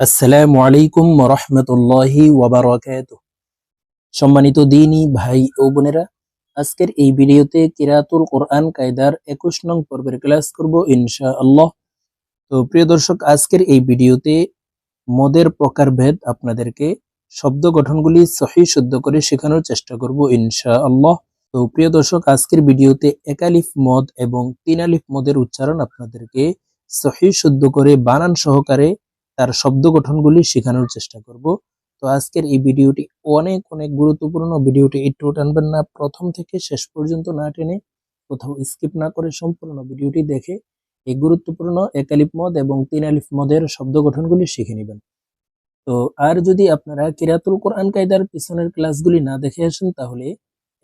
আসসালামু আলাইকুম রহমতুল্লাহি ওয়াবারাকাত সম্মানিত দিনী ভাই ও বোনেরা, আজকের এই ভিডিওতে কিরাতুল কোরআন কায়দার একুশ নং পর্বের ক্লাস করব ইনশা আল্লাহ তো প্রিয় দর্শক, আজকের এই ভিডিওতে মদের প্রকারভেদ আপনাদেরকে শব্দ গঠনগুলি সহি শুদ্ধ করে শেখানোর চেষ্টা করব ইনশা আল্লাহ তো প্রিয় দর্শক, আজকের ভিডিওতে একালিফ মদ এবং তিন আলিফ মদের উচ্চারণ আপনাদেরকে সহি শুদ্ধ করে বানান সহকারে তার শব্দ গঠনগুলি শেখানোর চেষ্টা করব। তো আজকের এই ভিডিওটি অনেক অনেক গুরুত্বপূর্ণ। ভিডিওটি একটু টানবেন না, প্রথম থেকে শেষ পর্যন্ত না টেনে কোথাও স্কিপ না করে সম্পূর্ণ ভিডিওটি দেখে এই গুরুত্বপূর্ণ একালিফ মদ এবং তিন আলিফ মদের শব্দ গঠনগুলি শিখে নেবেন। তো আর যদি আপনারা কিরাতুল কোরআন কায়দার পিছনের ক্লাসগুলি না দেখে আসেন, তাহলে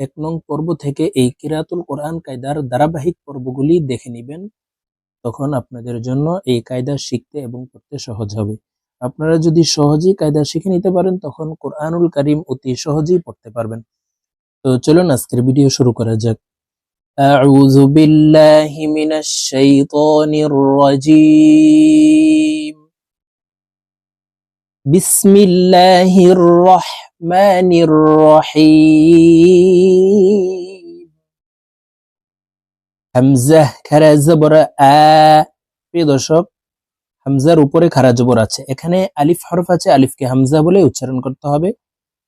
এক নং পর্ব থেকে এই কিরাতুল কোরআন কায়দার ধারাবাহিক পর্বগুলি দেখে নেবেন। তখন আপনাদের জন্য এই কায়দা শিখতে এবং পড়তে সহজ হবে আপনারা যদি সহজেই কায়দা শিখে নিতে পারেন তখন কোরআনুল কারিম অতি সহজেই পড়তে পারবেন তো চলুন আজকের ভিডিও শুরু করা যাক أعوذ بالله من الشيطان الرجيم بسم الله الرحمن الرحيم হামজা খারা জবর আ, প্রিয় দর্শক, হামজার উপরে খারা জবর আছে। এখানে আলিফ হরফ আছে, আলিফকে হামজা বলে উচ্চারণ করতে হবে।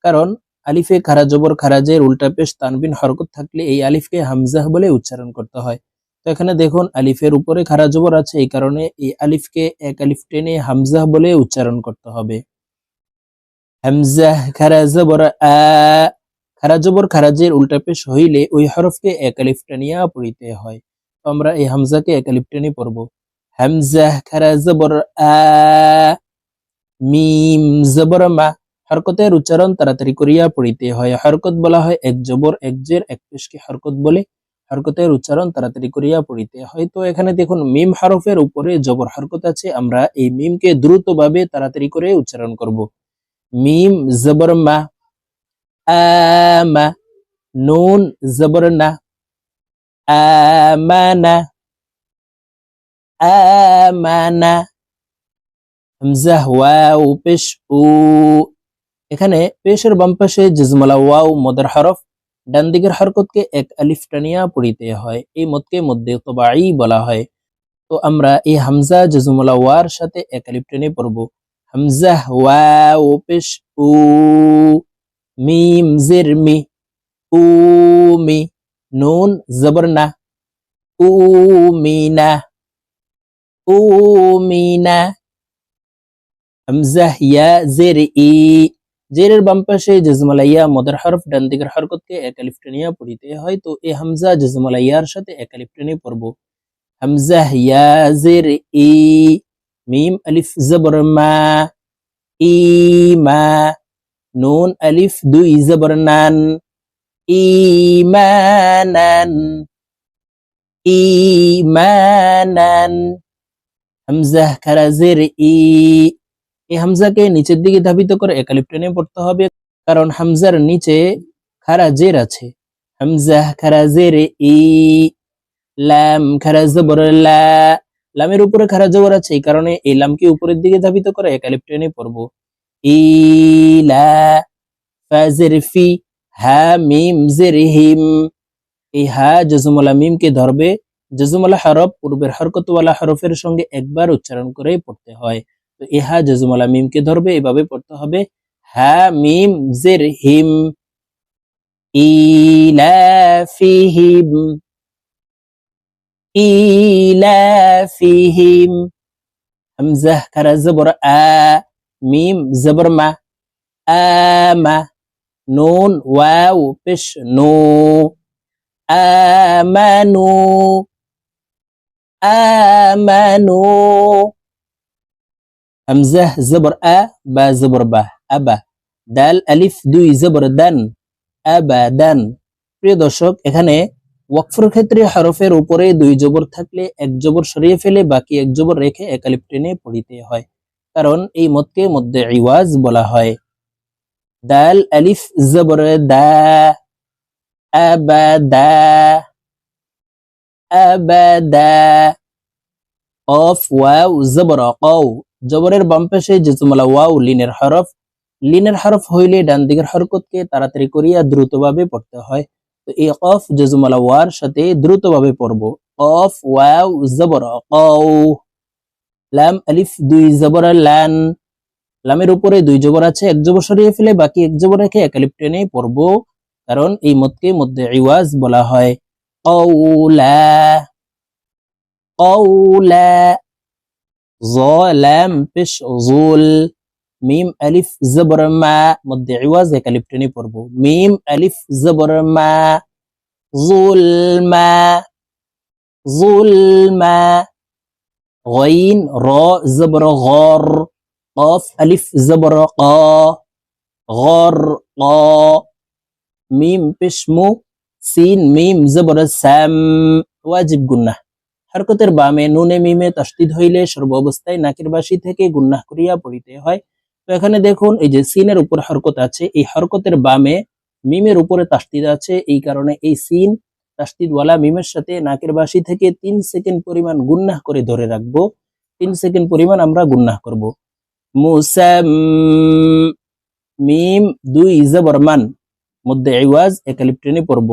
কারণ আলিফে খারা জবর খারাজের উল্টা পেশ, তানবিন, হরকত থাকলে এই আলিফকে হামজা বলে উচ্চারণ করতে হয়। তো এখানে দেখুন, আলিফের উপরে খারা জবর আছে, এই কারণে এই আলিফকে এক আলিফ টেনে হামজা বলে উচ্চারণ করতে হবে। হামজা খারা জবর আ খারা জবর খারাজের উল্টা পেশ হইলে ওই হরফকে এক আলিফ টানিয়া পড়িতে হয়। আমরা এই হামজাকে এক আলিফ টেনে পড়ব। হামজা খারা জবর আ, মিম, জবর মা, হরকতের উচ্চারণ তাড়াতাড়ি করিয়া পড়িতে হয়। হরকত বলা হয় এক জবর, এক জের, এক পেশকে হরকত বলে হরকতের উচ্চারণ তাড়াতাড়ি করিয়া পড়িতে হয়। তো এখানে দেখুন, মিম হরফের উপরে জবর হরকত আছে। আমরা এই মিমকে দ্রুতভাবে তাড়াতাড়ি করে উচ্চারণ করব। মিম, জবর মা নুন জবর না আমানা আমানা হামজা ওয়াও উ এখানে পেশের বাম পাশে জজমালা ওয়াও মদের হরফ। ডান দিকের হরকতকে এক আলিফ টানিয়া পড়িতে হয়। এই মতকে মধ্যে তবাই বলা হয়। তো আমরা এই হামজা, জজমালা, ওয়ার সাথে এক আলিফ টেনে পড়ব। হামজা ওয়াও পেশ উ মিম জের মি উ মি নুন জবর না উ মিনা উ মিনা হামজা ইয়া জের ই জেরের বাম পাশে জজমালাইয়া মদার হরফ ডান হরকতকে এক আলিফ টেনিয়া পড়িতে হয় এই হামজা জজমালাইয়ার সাথে এক আলিফ টেনে পড়ব হামজা ইয়া জের ই মিম আলিফ জবর মা নুন, আলিফ, দুই জবর নান। ইমানান ইমানান হামজা খারা জের ই এই হামজাকে নিচের দিকে ধাবিত করে একালিপ টেনে পড়তে হবে, কারণ হামজার নিচে খারাজের আছে। হামজা খারাজের ই লাম খারা জবর, লা। লামের উপরে খারা জবর আছে, এই কারণে এই লামকে উপরের দিকে ধাবিত করে একালিপ টেনে পড়ব। ইলা ফাজের ফি হা মিম জের হিম এই হা জজমলা মিমকে ধরবে? জজমলা হরফ পূর্বের হরকতওয়ালা হরফের সঙ্গে একবার উচ্চারণ করে পড়তে হয়। তো এই হা জজমলা মিমকে ধরবে? এভাবে পড়তে হবে। হা মিম জের হিম ইলাফিহিম ইলাফিহিম হামজা খারা জবর আ। মিম জবর মা আমা নুন ওয়াও পেশ নু আমানু আমানু হামজা জবর আ বা জবর বা আবা দাল আলিফ দুই জবর দান আবাদান প্রিয় দর্শক, এখানে ওয়াকফের ক্ষেত্রে হরফের উপরে দুই জবর থাকলে এক জবর সরিয়ে ফেলে, বাকি এক জবর রেখে এক আলিফ টেনে পড়িতে হয়। কারণ এই মতকে মধ্যে ইওয়াজ বলা হয়। দাল, আলিফ, জবর, দা, আবাদা আবাদা, অফ, ওয়াও, জবর, কও। জবরের বাম পাশে যে জুমলা ওয়াও, লিনের হরফ। লিনের হরফ হইলে ডান দিকের হরকতকে তাড়াতাড়ি করিয়া দ্রুতভাবে পড়তে হয়। তো এই কফ জজুমালা ওয়ার সাথে দ্রুতভাবে পড়ব। কফ ওয়াও, জবর, কও। লাম আলিফ, দুই জবর লান। লামের উপরে দুই জবর আছে, এক জবর সরিয়ে ফেলে, বাকি এক জবর রেখে এক আলিফ টেনে পড়ব, কারণ এই মতকে মধ্যে ইওয়াজ বলা হয়। কওলা জ লাম পেশ জুল মিম আলিফ, জবর মা, মধ্যে ইওয়াজ এক আলিফ টেনে পড়ব। মিম আলিফ, জবর মা জুলমা জুলমা غين را زبر غار قاف ألف زبر قا غر قا মিম পেশমু সিন মিম জবর সাম ওয়াজিব গুন্নাহ হরকতের বামে নুনে মিমে তাসদিদ হইলে সর্ব অবস্থায় নাকের বাসি থেকে গুন্নাহ করিয়া পড়িতে হয় তো এখানে দেখুন এই যে সিনের উপর হরকত আছে এই হরকতের বামে মিমের উপরে তাসদিদ আছে এই কারণে এই সিন তাসদিদওয়ালা মিমের সাথে নাকের বাসি থেকে তিন সেকেন্ড পরিমাণ গুন্নাহ করে ধরে রাখব। তিন সেকেন্ড পরিমাণ আমরা গুন্নাহ করব। মিম দুই জবর মান, মধ্যে ইওয়াজ একালিপ টেনে পড়ব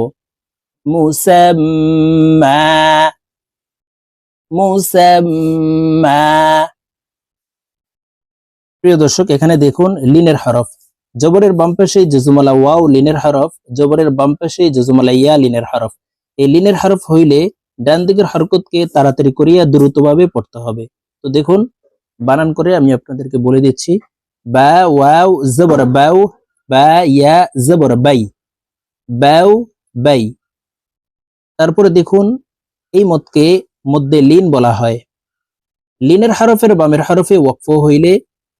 প্রিয় দর্শক, এখানে দেখুন লিনের হরফ। জবরের বাম পাশে জজুমালা ওয়াও লিনের হরফ, জবরের বাম পাশে জজুমালা ইয়া লিনের হরফ। এই লিনের হরফ হইলে ডান দিকের হরকতকে তাড়াতাড়ি করিয়া দ্রুতভাবে পড়তে হবে। তো দেখুন, বানান করে আমি আপনাদেরকে বলে দিচ্ছি। বা, ওয়াও, জবর, বাউ, বা, ইয়া, জবর, বাই। বাউ, বাই। তারপরে দেখুন, এই মতকে মধ্যে লিন বলা হয়। লিনের হরফের বামের হরফে ওয়াকফ হইলে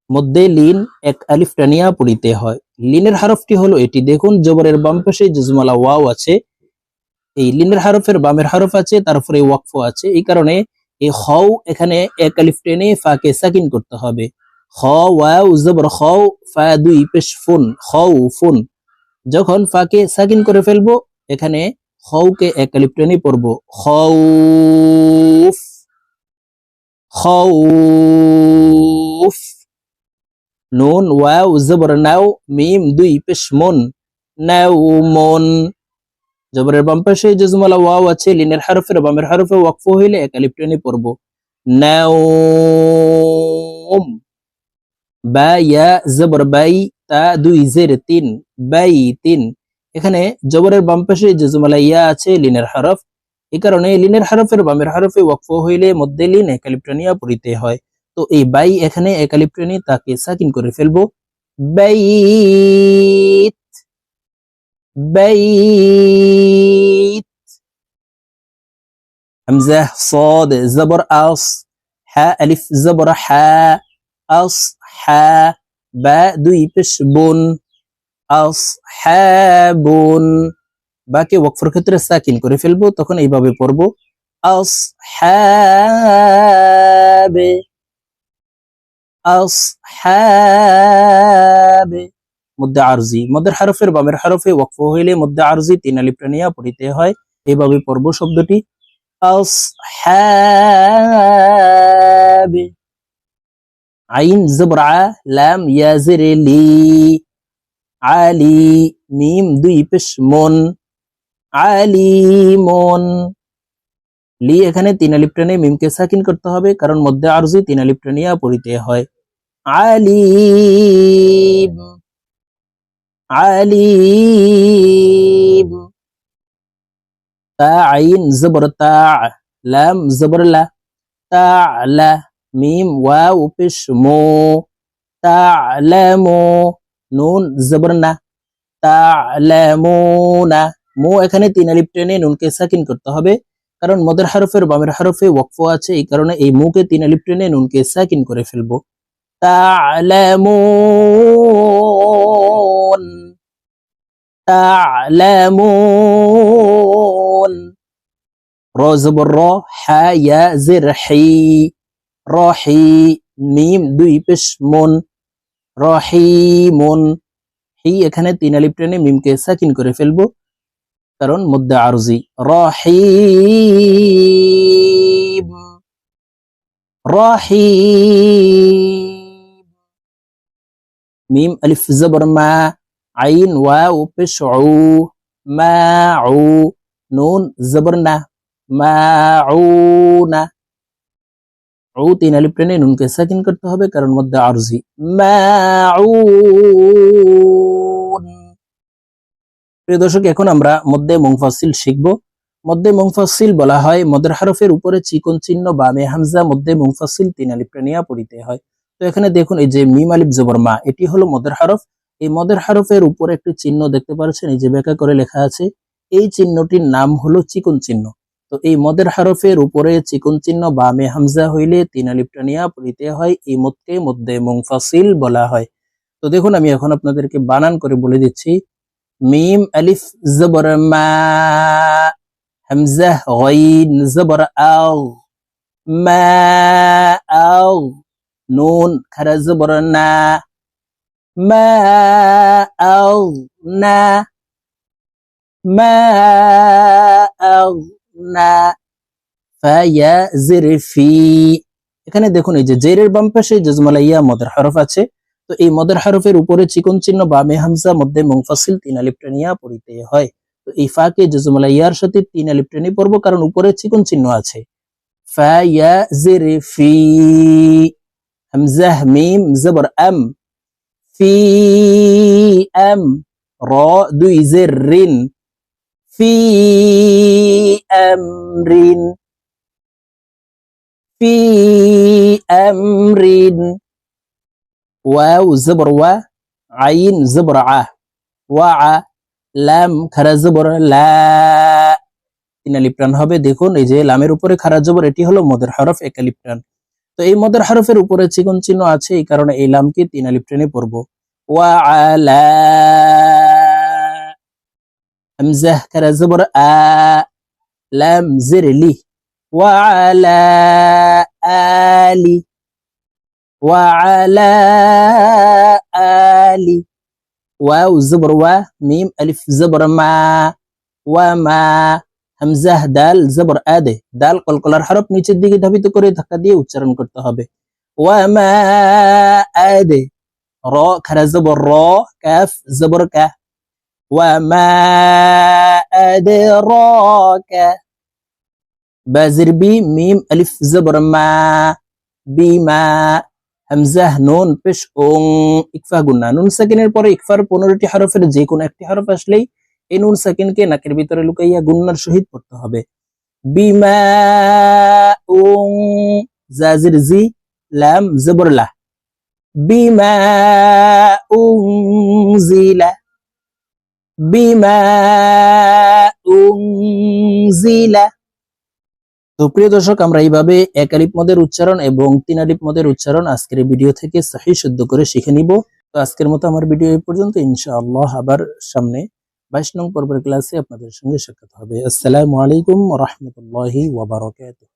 মধ্যে লিন এক আলিফ টানিয়া পড়িতে হয়। লিনের হরফটি হলো এটি। দেখুন, জবরের বাম পাশে জজমালা ওয়াও আছে। এই লিনের হারফের বামের হারফ আছে, তারপরে ওয়াকফ আছে। এই কারণে এই হও এখানে এক আলিফ টেনে ফাকে সাকিন করতে হবে। খ, ওয়াও, জবর খ ফা, দুই, পেশ, ফুন খউ ফুন। যখন ফাকে সাকিন করে ফেলব, এখানে খউকে এক আলিফ টেনে পড়ব। খউফ খউফ নুন, ওয়াও, জবর, নাও, মিম, দুই, পেশ, মুন। নাও, মন। জবরের বাম পাশে জজমালা ওয়াও আছে, লিনের হরফের বামের হরফে ওয়াকফ হইলে এক আলিফ পড়ব। নাওম। বা, ইয়া, জবর, বাই, তা, দুই, জের, তিন, বাই, তিন। এখানে জবরের বাম পাশে জজমালা ইয়া আছে, লিনের হরফ। এই কারণে লিনের হরফের বামের হরফে ওয়াকফ হইলে মধ্যে লিন একালিপ টেনিয়া পড়িতে হয়। তো এই বাই এখানে একালিপ টেনে তাকে সাকিন করে ফেলব। বাইত بيت همزة صاد زبر أص حاء ألف زبر حاء أص حاء باء দুই পেশ বুন আসহাবুন বাকে ওয়াকফের ক্ষেত্রে সাকিন করে ফেলবো তখন এইভাবে পড়বো আসহাবে আসহাবে মধ্যে আরজি মধ্যের হারফের বামের হারফে ওয়াকফ হইলে মধ্যে আরজি তিন আলিফ টানিয়া পড়িতে হয়। এইভাবে পর্ব শব্দটি আইন, জবরা, লাম, ইয়াজির, লি, আলি, মিম, দুই পেশ, মন আলিমন লি এখানে তিন আলিফ টানে মিমকে সাকিন করতে হবে, কারণ মধ্যে আরজি তিন আলিফ টানিয়া পড়িতে হয়। আলিম আলিম। তাইন, জবর তা লাম, জবর, লা তা'লা মিম, ওয়াও পেশ মো তা'লামু নুন, জবর, না তা'লামুনা মো, এখানে তিন আলিফ টেনে নুনকে সাকিন করতে হবে, কারণ মদের হারফের বামের হারফে ওয়াকফ আছে, এই কারণে এই মুকে তিন আলিফ টেনে নুনকে সাকিন করে ফেলব। تعلمون تعلمون را زبر را حا یا زر حی راحی মিম দুই পেশ মন রহিমুন হি এখানে তিন আলিফ টেনে মিমকে সাকিন করে ফেলবো কারণ মধ্যে আরজি রহিম রহিম মিম আলিফ জবর মা আইন ওয়াও পেশ উ মা উ নুন জবর না মা উ না উ তিন আলিফ টেনে নুনকে সাকিন করতে হবে কারণ মধ্যে আরজি মা প্রিয় দর্শক, এখন আমরা মধ্যে মুংফাসিল শিখব। মধ্যে মুংফাসিল বলা হয়, মদের হারফের উপরে চিকন চিহ্ন বামে হামজা মধ্যে মুংফাসিল তিন আলিফ পড়িতে হয়। তো এখানে দেখুন, এই যে মিম আলিফ জবর মা, এটি হলো মদের হারফ। এই মদের হারফের উপরে একটি চিহ্ন দেখতে পাচ্ছেন, এই যে ব্যাখ্যা করে লেখা আছে, এই চিহ্নটির নাম হলো চিকন চিহ্ন। তো এই মদের হারফের উপরে চিকন চিহ্ন বা মে হামজা হইলে তিন আলিফ টানিয়া পড়িতে হয়, এই মতকে মধ্যে মুংফাসিল বলা হয়। তো দেখুন, আমি এখন আপনাদেরকে বানান করে বলে দিচ্ছি, মিম আলিফ জবর মা, হামজা আও আও। নুন খারা জবর না না ফায়া জির ফি এখানে দেখুন, এই যে জেরের বাম পাশে জজমালাইয়া মদের হরফ আছে। তো এই মদের হরফের উপরে চিকন চিহ্ন বামে হামজা, মধ্যে মুংফাসিল তিন আলিফ টানিয়া পড়িতে হয়। তো এই ফাকে জজমালাইয়ার সাথে তিন আলিফ টেনে পড়ব, কারণ উপরে চিকন চিহ্ন আছে। ফায়া জির হামজাহ মিম জবর আম ফি আম র দুই জের রিন ফি আমরিন ফি আমরিন ওয়াও জবর ওয়া আইন জবর আ ওয়া আ লাম খারা জবর লা তিন আলিপ্রাণ হবে। দেখুন, এই যে লামের উপরে খারা, জবর, এটি হলো মদের হরফ এক আলিপ্রাণ তো এই মদের হরফের উপরে চিকন চিহ্ন আছে, এই কারণে এই লামকে তিন আলিফ ট্রেনে পড়ব। ওয়া আলা ওয়া আলা আলি। ওয়া জবর ওয়া, মিম আলিফ জবর মা। ওয়া মা। হামজাহ দাল, জবর, আদে। দাল, কলকলার হরফ নিচের দিকে ধাবিত করে ধাক্কা দিয়ে উচ্চারণ করতে হবে। র জবর, র কা। র মিম, আলিফ, জবর, মা। নুন ইকফা নুন পরে ইকফার পনেরোটি হরফের যে কোনো একটি হরফ আসলেই এই নুন সেকেন্ডকে নাকের ভিতরে লুকাইয়া গুন্নার সহিত পড়তে হবে। বিমা লাম বিমা জিলা বিমা উনজিলা। তো প্রিয় দর্শক, আমরা এইভাবে এক আলিফ মদের উচ্চারণ এবং তিন আলিফ মদের উচ্চারণ আজকের ভিডিও থেকে সহি শুদ্ধ করে শিখে নিব। তো আজকের মতো আমার ভিডিও এই পর্যন্ত। ইনশাআল্লাহ আবার সামনে বাইশ নং পর্বের ক্লাসে আপনাদের সঙ্গে সাক্ষাৎ হবে। আসসালামু আলাইকুম রহমতুল্লাহি ওয়াবারকাতুহ